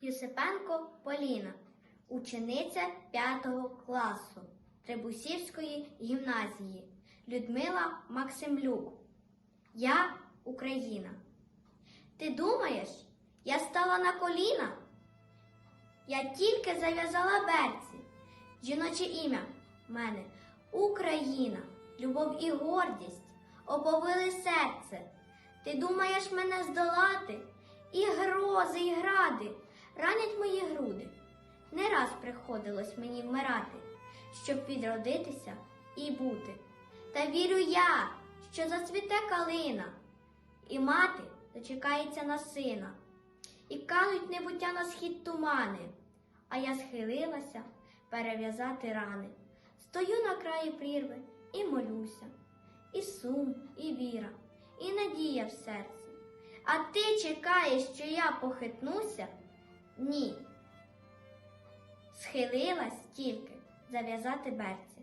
Юсипенко Поліна, учениця 5 класу Требусівської гімназії Людмила Максимлюк. Я Україна. Ти думаєш, я стала на коліна? Я тільки зав'язала берці. Жіноче ім'я мене Україна, любов і гордість оповили серце. Ти думаєш мене здолати? І грози, і гради ранять мої груди. Не раз приходилось мені вмирати, щоб відродитися і бути. Та вірю я, що зацвіте калина, і мати дочекається на сина, і кануть небуття на схід тумани, а я схилилася перев'язати рани. Стою на краї прірви і молюся, і сум, і віра, і надія в серці. А ти чекаєш, що я похитнуся? Ні. Схилилась тільки зав'язати берці.